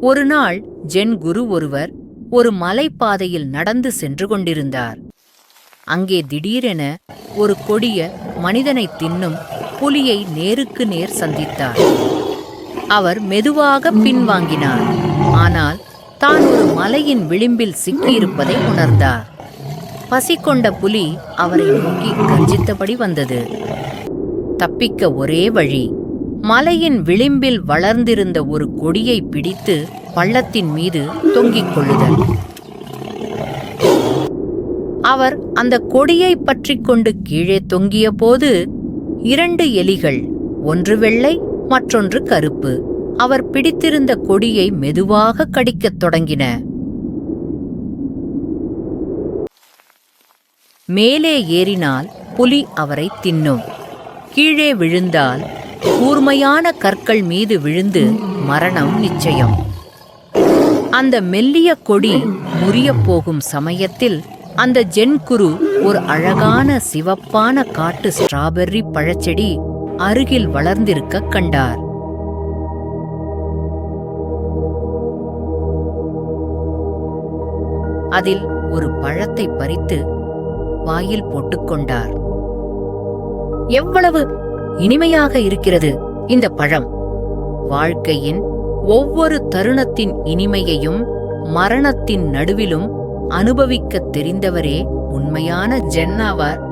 ஒரு நாள் ஜென் குரு ஒருவர் ஒரு மலைப்பாதையில் நடந்து சென்று கொண்டிருந்தார். அங்கே திடீரென ஒரு கொடிய மனிதனை தின்னும் புலியை நேருக்கு நேர் சந்தித்தார். அவர் மெதுவாக பின்வாங்கினார். ஆனால் தான் ஒரு மலையின் விளிம்பில் சிக்கியிருப்பதை உணர்ந்தார். பசி கொண்ட புலி அவரை நோக்கி கஞ்சித்தபடி வந்தது. தப்பிக்க ஒரே வழி மலையின் விளிம்பில் வளர்ந்திருந்த ஒரு கொடியை பிடித்து பள்ளத்தின் மீது தொங்கிக் கொள்ளுதல். அவர் அந்த கொடியை பற்றி கொண்டு கீழே தொங்கிய போது இரண்டு எலிகள் ஒன்று வெள்ளை மற்றொன்று கருப்பு. அவர் பிடித்திருந்த கொடியை மெதுவாக கடிக்கத் தொடங்கின. மேலே ஏறினால் புலி அவரை தின்னும். கீழே விழுந்தால் கூர்மையான கற்கள் மீது விழுந்து மரணம் நிச்சயம். அந்த மெல்லிய கொடி முறியப் போகும் சமயத்தில் அந்த ஜென்குரு ஒரு அழகான சிவப்பான காட்டு ஸ்ட்ராபெர்ரி பழச்செடி அருகில் வளர்ந்திருக்க கண்டார். அதில் ஒரு பழத்தை பறித்து வாயில் போட்டுக்கொண்டார் எவ்வளவு இனிமையாக இருக்கிறது இந்த பழம். வாழ்க்கையின் ஒவ்வொரு தருணத்தின் இனிமையையும் மரணத்தின் நடுவிலும் அனுபவிக்கத் தெரிந்தவரே உண்மையான ஜென்னாவார்